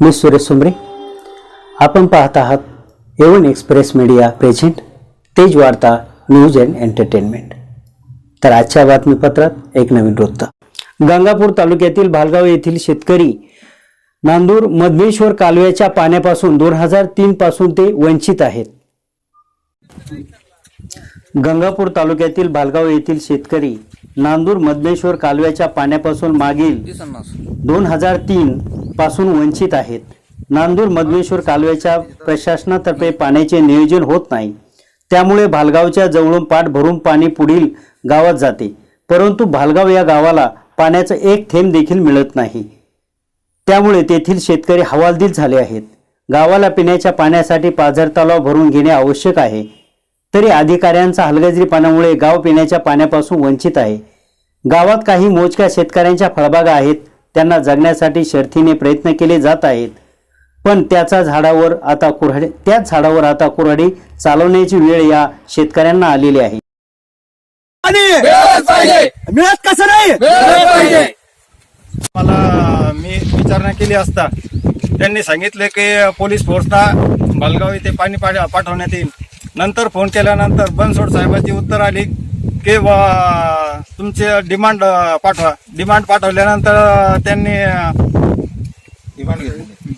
मी सुरेश सुमरे आपण पाहत आहात एवन एक्सप्रेस मीडिया प्रेझेंट तेज वार्ता न्यूज अँड एंटरटेनमेंट तर आजच्या बातमीपत्रात एक नवीन वृत्त. गंगापूर तालुक्यातील भालगाव येथील शेतकरी नांदूर मधमेश्वर कालव्याच्या पाण्यापासून दोन हजार तीन पासून ते वंचित आहेत. गंगापूर तालुक्यातील भालगाव येथील शेतकरी नांदूर मधमेश्वर कालव्याच्या पाण्यापासून मागील दोन हजार तीन पासून वंचित आहेत. नांदूर मधमेश्वर कालव्याच्या प्रशासनातर्फे पाण्याचे नियोजन होत नाही. त्यामुळे भालगावच्या जवळून पाठ भरून पाणी पुढील गावात जाते. परंतु भालगाव या गावाला पाण्याचा एक थेंब देखील मिळत नाही. त्यामुळे तेथील शेतकरी हवालदिल झाले आहेत. गावाला पिण्याच्या पाण्यासाठी पाझर तलाव भरून घेणे आवश्यक आहे. तरी अधिकाऱ्यांचा हलगजरीपणामुळे गाव पिण्याच्या पाण्यापासून वंचित आहे. गावात काही मोजक्या शेतकऱ्यांच्या फळबागा आहेत. त्यांना जगण्यासाठी शर्थीने प्रयत्न केले जात आहेत. पण त्याचा झाडावर आता कुऱ्हाडी त्याच झाडावर आता कुऱ्हाडी चालवण्याची वेळ या शेतकऱ्यांना आलेली आहे. आणि मिळालंच पाहिजे. मिळत कसं नाही? मला मी विचारणा केली असता त्यांनी सांगितले की पोलीस फोर्सला बलगाव इथे पाणी पाठ- पाठवण्यात येईल. नंतर फोन केल्यानंतर बनसोड साहेबांची उत्तर आली की वा- तुमचे डिमांड पाठवा. डिमांड पाठवल्यानंतर त्यांनी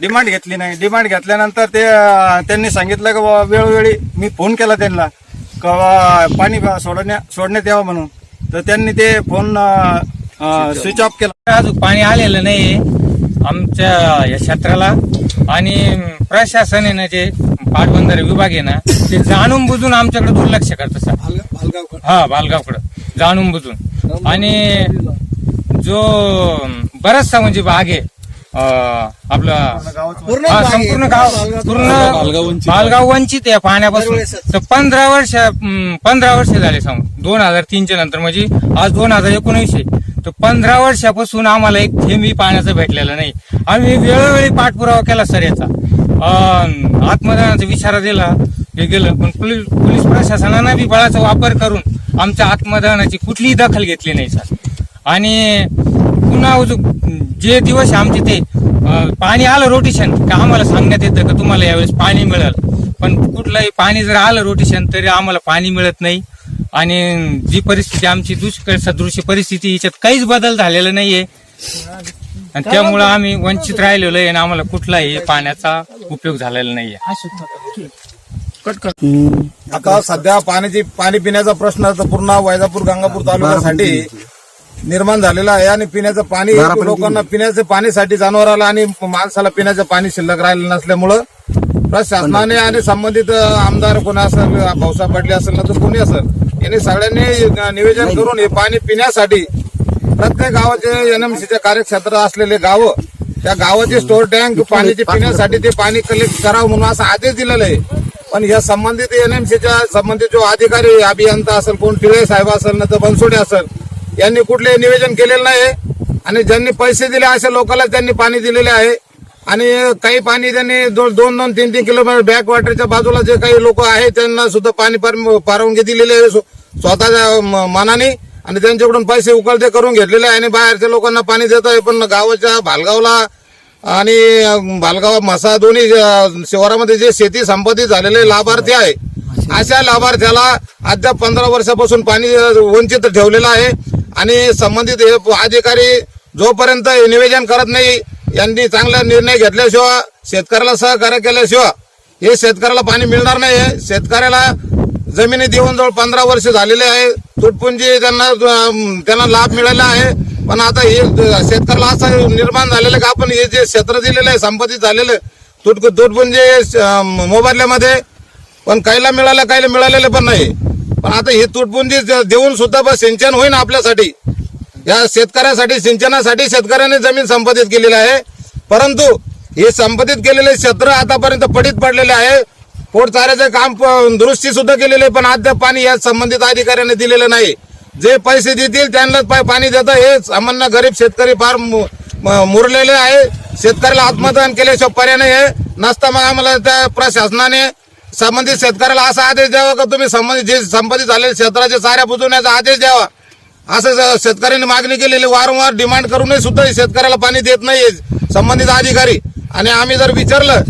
डिमांड घेतली नाही. डिमांड घेतल्यानंतर ते त्यांनी सांगितलं की बुवा वेळोवेळी मी फोन केला त्यांना. का पाणी सोडण्या सोडण्यात यावं म्हणून. तर त्यांनी ते फोन स्विच ऑफ केला. अजून पाणी आलेलं नाही आमच्या या क्षेत्राला. आणि प्रशासन आहे ना जे पाटबंधारे विभाग आहे ना ते जाणून बुजून आमच्याकडे दुर्लक्ष करतं सर. हा बालगावकडं जाणून बुजून. आणि जो बराचसा म्हणजे भाग आहे अं, आपला संपूर्ण गाव पूर्ण बालगाव वंचित आहे पाण्यापासून. तर पंधरा वर्ष पंधरा वर्ष झाले सांग दोन हजार तीनच्या नंतर म्हणजे आज दोन हजार एकोणीस आहे तर पंधरा वर्षापासून आम्हाला एक थेंबी पाण्याचं भेटलेलं नाही. आम्ही वेळोवेळी पाठपुरावा केला सर याचा. आत्मदानाचा विचारा दिला. हे गेलं. पण पोलीस पोलीस प्रशासनानं बी बळाचा वापर करून आमच्या आत्मदानाची कुठलीही दखल घेतली नाही सर. आणि पुन्हा जे दिवस आमचे ते पाणी आलं रोटेशन का आम्हाला सांगण्यात येतं का तुम्हाला यावेळेस पाणी मिळेल? पण कुठलंही पाणी जर आलं रोटेशन तरी आम्हाला पाणी मिळत नाही. आणि जी परिस्थिती आमची दुष्काळ सदृश परिस्थिती याच्यात काहीच बदल झालेला नाहीये. आणि त्यामुळं आम्ही वंचित राहिलेलो आहे आणि आम्हाला कुठलाही पाण्याचा उपयोग झालेला नाहीये. आता सध्या पाण्याची पाणी पिण्याचा प्रश्न तर पूर्ण वैजापूर गंगापूर तालुक्यासाठी निर्माण झालेला आहे आणि पिण्याचं पाणी लोकांना पिण्याच्या पाणीसाठी जनावराला आणि माणसाला पिण्याचं पाणी शिल्लक राहिलं नसल्यामुळं प्रशासनाने आणि संबंधित आमदार कोणी असेल भाऊसाहेब पाटील असेल ना तर कोणी असेल यांनी सगळ्यांनी निवेदन करून हे पाणी पिण्यासाठी प्रत्येक गावाचे एनएमसीचे कार्यक्षेत्र असलेले गावं त्या गावाचे स्टोर टँक पाण्याचे पिण्यासाठी ते पाणी कलेक्ट करावं म्हणून असा आदेश दिलेला आहे. पण या संबंधित एनएमसीच्या संबंधित जो अधिकारी अभियंता असेल कोण टिळे साहेब असेल ना तर बनसोडे असेल यांनी कुठले निवेदन केलेलं नाही आणि ज्यांनी पैसे दिले अशा लोकांना त्यांनी पाणी दिलेले आहे. आणि काही पाणी त्यांनी दोन दोन तीन तीन किलोमीटर बॅक वॉटरच्या बाजूला जे काही लोक आहेत त्यांना सुद्धा पाणी पर- परवानगी दिलेली आहे स्वतःच्या म- मनाने. आणि त्यांच्याकडून पैसे उकळते करून घेतलेले आहे. आणि बाहेरच्या लोकांना पाणी देत आहे. पण गावाच्या भालगावला आणि बालगाव भालगाव दोन्ही शिवारामध्ये जे शेती संपादित झालेले लाभार्थी आहे अशा लाभार्थ्याला अद्याप पंधरा वर्षापासून पाणी वंचित ठेवलेलं आहे. आणि संबंधित हे अधिकारी जोपर्यंत निवेदन करत नाही यांनी चांगला निर्णय घेतल्याशिवाय शेतकऱ्याला सहकार्य केल्याशिवाय हे शेतकऱ्याला पाणी मिळणार नाही. शेतकऱ्याला जमिनी देऊन जवळ पंधरा वर्ष झालेले आहे. तुटपुंजी त्यांना त्यांना लाभ मिळाला आहे. पण आता हे शेतकऱ्याला असं निर्माण झालेलं का? आपण हे जे क्षेत्र दिलेलं आहे संपत्ती झालेलं तुट तुटपुंजी म्हणजे, अं, मोबदल्यामध्ये पण काहीला मिळालं काहीला मिळालेलं पण नाही. पण आता हे तुटपुंजी देऊन सुद्धा बस सिंचन होईन आपल्यासाठी. या शेतकऱ्यासाठी सिंचनासाठी शेतकऱ्याने जमीन संपादित केलेली आहे. परंतु हे संपादित केलेले क्षेत्र आतापर्यंत पडीत पडलेले आहे. पोटचाऱ्याचे काम दुरुस्ती सुद्धा केलेले आहे पण अद्याप पाणी या संबंधित अधिकाऱ्याने दिलेलं नाही. जे पैसे देतील त्यांनाच पाय पाणी देतं हे सामान्य गरीब शेतकरी फार मुरलेले आहे. शेतकऱ्याला आत्मदान केल्याशिवाय पर्याय नाही आहे. नसता मग आम्हाला त्या प्रशासनाने संबंधित शेतकऱ्याला असा आदेश द्यावा का तुम्ही संबंधित जे संबंधित झालेले क्षेत्राच्या साऱ्या बुजवण्याचा आदेश द्यावा? असं शेतकऱ्यांनी मागणी केलेली. वारंवार डिमांड करूनही सुद्धा शेतकऱ्याला पाणी देत नाही संबंधित अधिकारी. आणि आम्ही जर विचारलं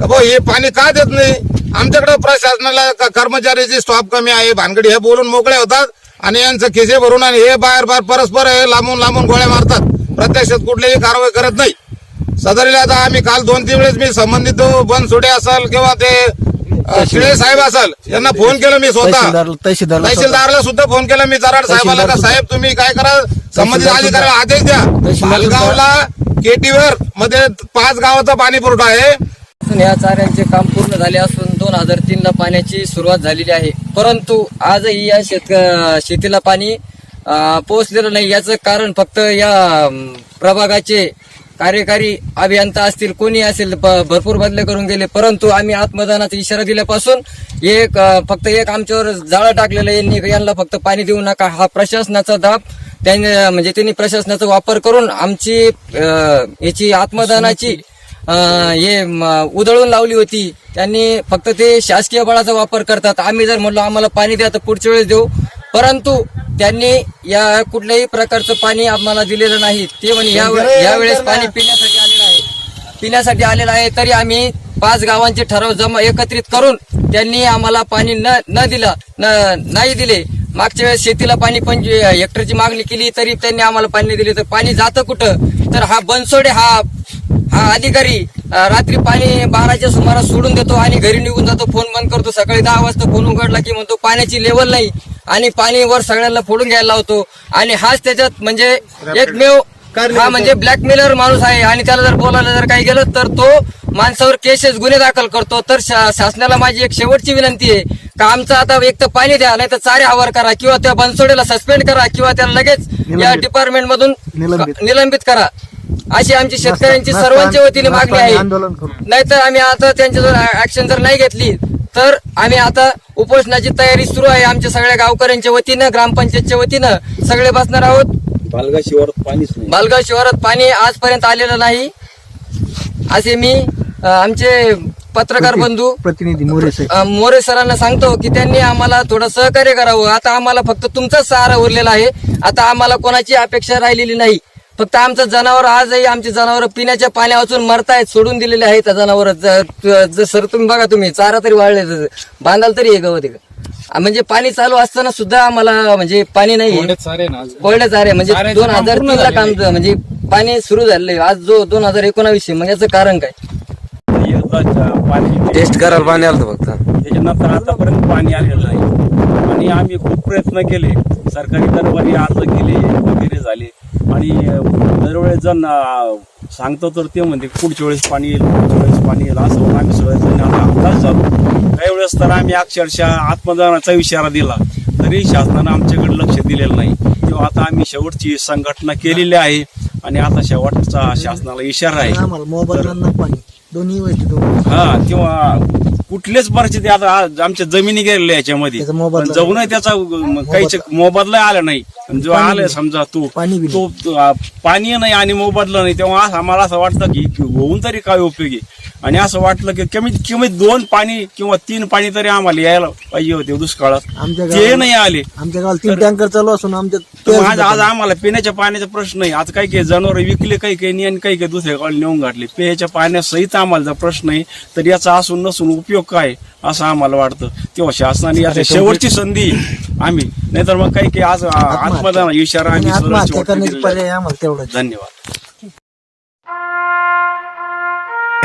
का भाऊ हे पाणी का देत नाही? आमच्याकडे प्रशासनाला कर्मचाऱ्याची स्टॉप कमी आहे. भानगडी हे बोलून मोकळे होतात. आणि यांचं खिसे भरून आणि हे बाहेर बाहेर परस्पर हे लांबून लांबून गोळ्या मारतात. प्रत्यक्षात कुठलीही कारवाई करत नाही. सदरीला आता आम्ही काल दोन तीन वेळेस मी संबंधित बनसोडे असेल किंवा ते शिळे साहेब असेल यांना फोन केला मी स्वतः. तहसीलदार तहसीलदारला सुद्धा फोन केला मी जराड साहेबाला का साहेब तुम्ही काय करा? संबंधित अधिकाऱ्याला आदेश द्या. मालगावला केटीवर मध्ये पाच गावाचा पाणी पुरवठा आहे. या चाऱ्यांचे काम पूर्ण झाले असून दोन हजार तीनला पाण्याची सुरुवात झालेली आहे. परंतु आजही या शेतक शेतीला पाणी पोहोचलेलं नाही. याचं कारण फक्त या प्रभागाचे कार्यकारी अभियंता असतील कोणी असेल भरपूर बदले करून गेले. परंतु आम्ही आत्मदानाचा इशारा दिल्यापासून एक फक्त एक आमच्यावर जाळं टाकलेलं यांनी यांना फक्त पाणी देऊ नका. हा प्रशासनाचा दाब त्यांनी म्हणजे त्यांनी प्रशासनाचा वापर करून आमची याची आत्मदानाची हे उधळून लावली होती. त्यांनी फक्त ते शासकीय बळाचा वापर करतात. आम्ही जर म्हणलो आम्हाला पाणी द्या तर पुढच्या वेळेस देऊ. परंतु त्यांनी या कुठल्याही प्रकारचं पाणी आम्हाला दिलेलं नाही. ते म्हणे या यावेळेस पाणी पिण्यासाठी आलेलं आहे. पिण्यासाठी आलेलं आहे तरी आम्ही पाच गावांचे ठराव जमा एकत्रित करून त्यांनी आम्हाला पाणी न न दिलं न नाही दिले. मागच्या वेळेस शेतीला पाणी पंचवी हेक्टरची मागणी केली तरी त्यांनी आम्हाला पाणी दिले. तर पाणी जातं कुठं? तर हा बनसोडे हा हा अधिकारी रात्री पाणी बाराच्या सुमारास सोडून देतो आणि घरी निघून जातो. फोन बंद करतो. सकाळी दहा वाजता फोन उघडला की म्हणतो पाण्याची लेवल नाही आणि पाणी वर सगळ्यांना फोडून घ्यायला लावतो. आणि हाच त्याच्यात म्हणजे एकमेव हा म्हणजे ब्लॅकमेलर माणूस आहे. आणि त्याला जर बोलायला जर काही गेलं तर तो माणसावर केसेस गुन्हे दाखल करतो. तर शा- शासनाला माझी एक शेवटची विनंती आहे का आमचं आता एक तर पाणी द्या नाही तर चारे हवार करा किंवा त्या बनसोडेला सस्पेंड करा किंवा त्याला लगेच या डिपार्टमेंट मधून. निलंबित करा. अशी आमची शेतकऱ्यांची सर्वांच्या वतीने मागणी आहे. नाहीतर आम्ही आता त्यांच्या जर ऍक्शन जर नाही घेतली तर आम्ही आता उपोषणाची तयारी सुरू आहे आमच्या सगळ्या गावकऱ्यांच्या वतीनं ग्रामपंचायतच्या वतीनं. सगळे बसणार आहोत. बालगा शिवारात पाणीच नाही. बालगाव शिवारात पाणी आजपर्यंत आलेलं नाही. असे मी अ, आमचे पत्रकार बंधू प्रतिनिधी मोरे साहेब अ, मोरे सरांना सांगतो की त्यांनी आम्हाला थोडं सहकार्य करावं. आता आम्हाला फक्त तुमचाच सहारा उरलेला आहे. आता आम्हाला कोणाची अपेक्षा राहिलेली नाही. फक्त आमचं जनावर आजही आमचे जनावर पिण्याच्या पाण्या वाचून मरतायत सोडून दिलेले आहेत जनावर. सर तुम्ही बघा तुम्ही चारा तरी वाढले बांधाल तरी हे गवत आहे. म्हणजे पाणी चालू असताना सुद्धा आम्हाला म्हणजे पाणी नाही. कोरडे चारे म्हणजे दोन हजार तीन ला काम म्हणजे पाणी सुरू झालंय. आज जो दोन हजार एकोणावीसशे मग याचं कारण काय? पाणी टेस्ट करायला पाणी आलं होतं फक्त. त्याच्यानंतर आतापर्यंत पाणी आलेलं नाही. आणि आम्ही खूप प्रयत्न केले. सरकारी दरबारी अर्ज केले वगैरे झाले. आणि दरवेळेस जण सांगतो तर ते म्हणते पुढच्या वेळेस पाणी येईल पुढच्या वेळेस पाणी येईल असं म्हणून आम्ही सगळेजण आता हताश झालो काही वेळेस तर आम्ही अक्षरशः आत्मदानाचा इशारा दिला तरी शासनानं आमच्याकडे लक्ष दिलेलं नाही. तेव्हा आता आम्ही शेवटची संघटना केलेली आहे आणि आता शेवटचा शासनाला इशारा आहे. हा किंवा कुठलेच परिस्थिती आता आज आमच्या जमिनी गेलेल्या याच्यामध्ये. त्याचा मोबदला जाऊनही त्याचा काहीच मोबदला. आला नाही. आणि जो आलाय समजा तो पाणी बी तो तो, आ, पाणी नाही आणि मोबदला नाही तेव्हा असं आम्हाला असं वाटतं की होऊन तरी काय उपयोगी आणि असं वाटलं की कमीत कमी दोन पाणी किंवा तीन पाणी तरी आम्हाला यायला पाहिजे होते दुष्काळात. आमच्या ते गावाला- नाही आले. आमच्या गावाला तीन टँकर चालू असून आमच्या तर आज आज आम्हाला पिण्याच्या पाण्याचा प्रश्न नाही आज काही काही जनावर विकले काही काही नाही आणि काही काही दुसऱ्या गावाला नेऊन घातले. पिण्याच्या पाण्यासहित आम्हाला जर प्रश्न आहे तर याचा असून नसून उपयोग काय असं आम्हाला वाटतं. तेव्हा शासनाने आता शेवटची संधी आम्ही. नाहीतर मग काही काही आज आत्मदान इशारा आम्ही सरळ आत्महत्या शेवटला करण्याची दिलेला आहे. पर्याय आम्हाला तेवढाच. धन्यवाद.